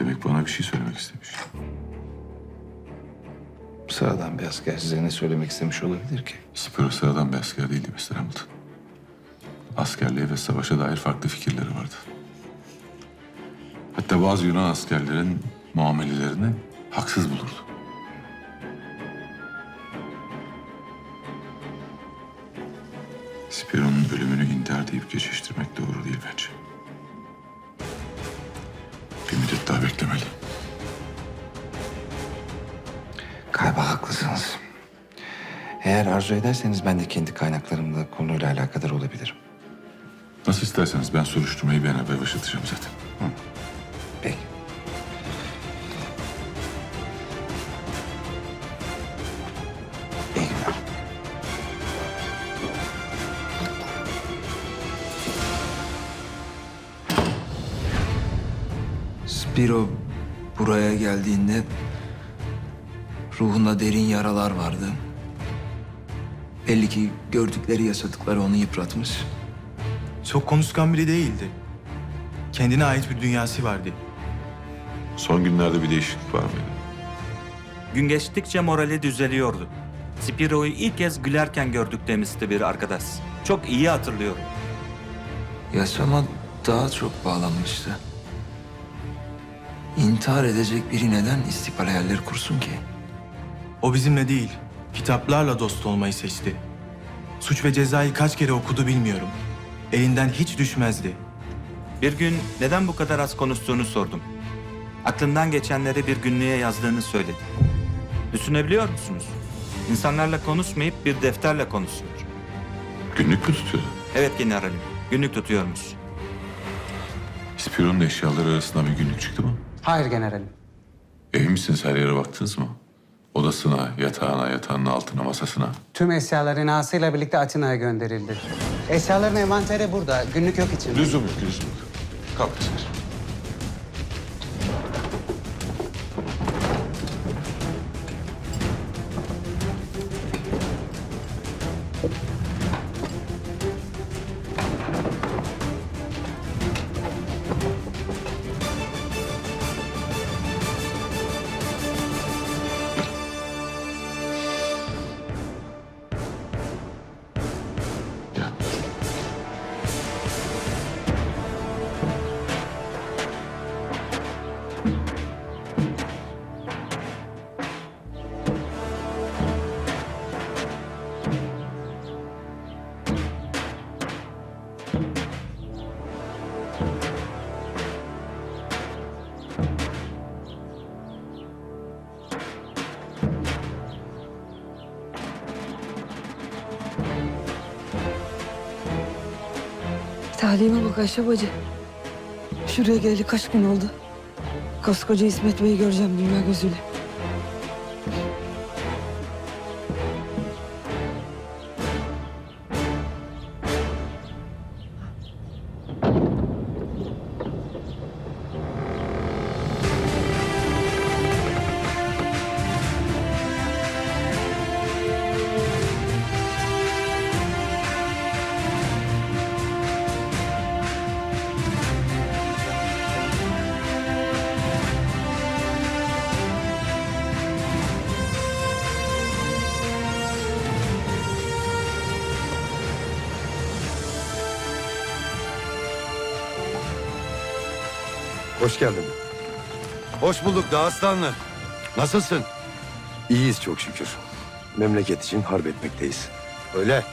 Demek bana bir şey söylemek istemiş. Sıradan bir asker size ne söylemek istemiş olabilir ki? Spiro sıradan bir asker değildi Mr. Hamilton. Askerliğe ve savaşa dair farklı fikirleri vardı. Hatta bazı Yunan askerlerin muamelelerini haksız bulurdu. Spiro'nun ölümünü intihar deyip geçiştirmek doğru değil bence. Daha beklemeli. Galiba haklısınız. Eğer arzu ederseniz ben de kendi kaynaklarımla konuyla alakadar olabilirim. Nasıl isterseniz ben soruşturmayı bir an evvel başlatacağım zaten. Peki. Spiro buraya geldiğinde ruhunda derin yaralar vardı. Belli ki gördükleri yaşadıkları onu yıpratmış. Çok konuşkan biri değildi. Kendine ait bir dünyası vardı. Son günlerde bir değişiklik var mıydı? Gün geçtikçe morali düzeliyordu. Spiro'yu ilk kez gülerken gördük demişti bir arkadaş. Çok iyi hatırlıyorum. Yaşama daha çok bağlanmıştı. İntihar edecek biri neden istikbal hayalleri kursun ki? O bizimle değil, kitaplarla dost olmayı seçti. Suç ve Ceza'yı kaç kere okudu bilmiyorum. Elinden hiç düşmezdi. Bir gün neden bu kadar az konuştuğunu sordum. Aklından geçenleri bir günlüğe yazdığını söyledi. Düşünebiliyor musunuz? İnsanlarla konuşmayıp bir defterle konuşuyor. Günlük mü tutuyordu? Evet generalim, günlük tutuyormuş. Spiro'nun eşyaları arasında bir günlük çıktı mı? Hayır generalim. Emin misiniz her yere baktınız mı? Odasına, yatağına, yatağının altına, masasına. Tüm eşyaların Asıyla birlikte Atina'ya gönderildi. Eşyaların envanteri burada. Günlük yok için. Lüzum yok, lüzum yok. Kalk. Talihime bak Ayşe bacı. Şuraya geleli kaç gün oldu. Koskoca İsmet Bey'i göreceğim dünya gözüyle. Hoş geldin. Hoş bulduk Dağıstanlı. Nasılsın? İyiyiz çok şükür. Memleket için harp etmekteyiz. Öyle.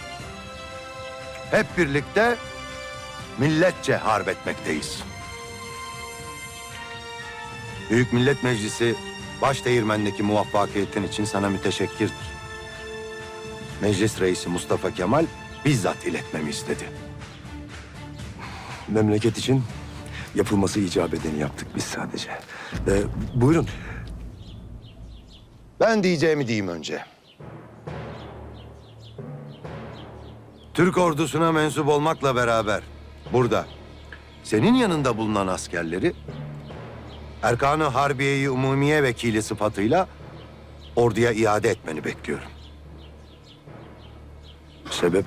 Hep birlikte milletçe harp etmekteyiz. Büyük Millet Meclisi baş değirmendeki muvaffakiyetin için sana müteşekkirdir. Meclis reisi Mustafa Kemal bizzat iletmemi istedi. Memleket için yapılması icap edeni yaptık biz sadece. Ee, buyurun. Ben diyeceğimi diyeyim önce. Türk ordusuna mensup olmakla beraber burada senin yanında bulunan askerleri Erkan-ı Harbiye-i Umumiye Vekili sıfatıyla orduya iade etmeni bekliyorum. Sebep?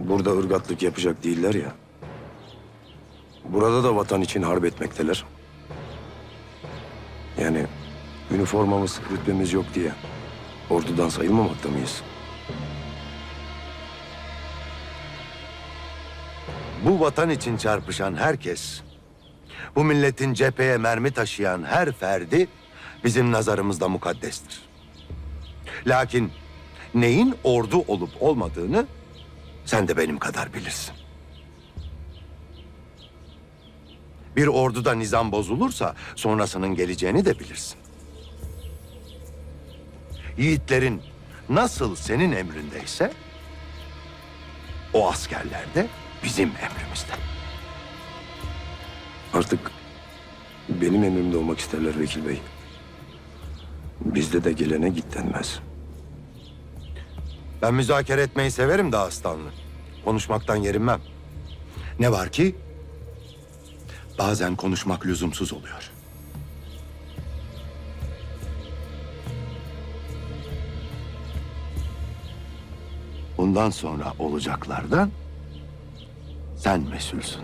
Burada ırgatlık yapacak değiller ya. Burada da vatan için harp etmekteler. Yani üniformamız, rütbemiz yok diye ordudan sayılmamakta mıyız? Bu vatan için çarpışan herkes, bu milletin cepheye mermi taşıyan her ferdi bizim nazarımızda mukaddestir. Lakin neyin ordu olup olmadığını sen de benim kadar bilirsin. Bir orduda nizam bozulursa sonrasının geleceğini de bilirsin. Yiğitlerin nasıl senin emrindeyse o askerler de bizim emrimizde. Artık benim emrimde olmak isterler vekil bey. Bizde de gelene git denmez. Ben müzakere etmeyi severim de aslanlı. Konuşmaktan yerinmem. Ne var ki bazen konuşmak lüzumsuz oluyor. Bundan sonra olacaklardan sen mesulsün.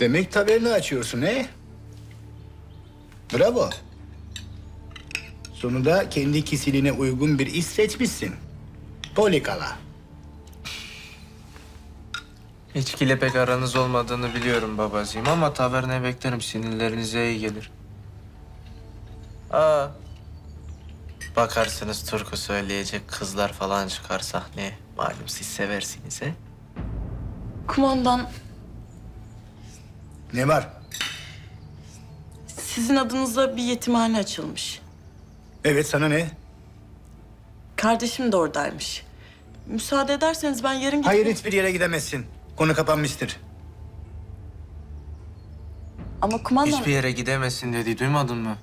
Demek taverni açıyorsun he? Bravo. Sonunda kendi kişiliğine uygun bir iş seçmişsin. Polikala. İçkiyle pek aranız olmadığını biliyorum babacığım ama taverne beklerim sinirlerinize iyi gelir. Aa. Bakarsınız türkü söyleyecek kızlar falan çıkar sahneye. Malum siz seversiniz he. Kumandan Ne var? sizin adınıza bir yetimhane açılmış. Evet sana ne? Kardeşim de oradaymış. Müsaade ederseniz ben yarın gidip... Hayır hiçbir yere gidemezsin. Konu kapanmıştır. Ama kumandan... Hiçbir yere gidemezsin dedi duymadın mı?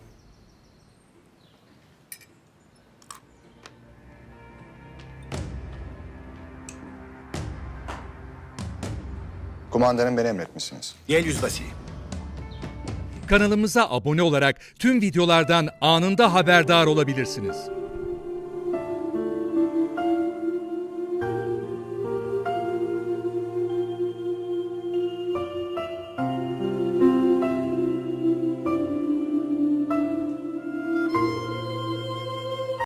Kumandanım beni emretmişsiniz. Gel yüzbaşı. Kanalımıza abone olarak tüm videolardan anında haberdar olabilirsiniz.